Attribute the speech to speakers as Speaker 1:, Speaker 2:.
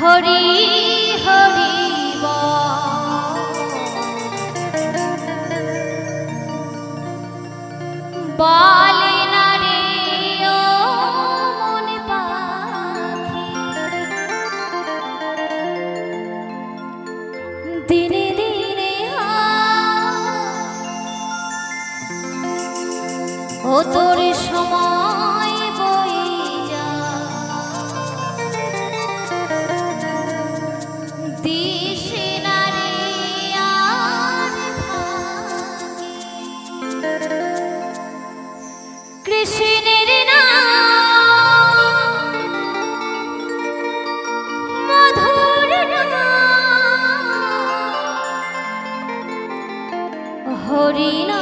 Speaker 1: হরি হরি বল। না ও মন পাখি দিনে দিনে ও তোর সময় নাম হরিনা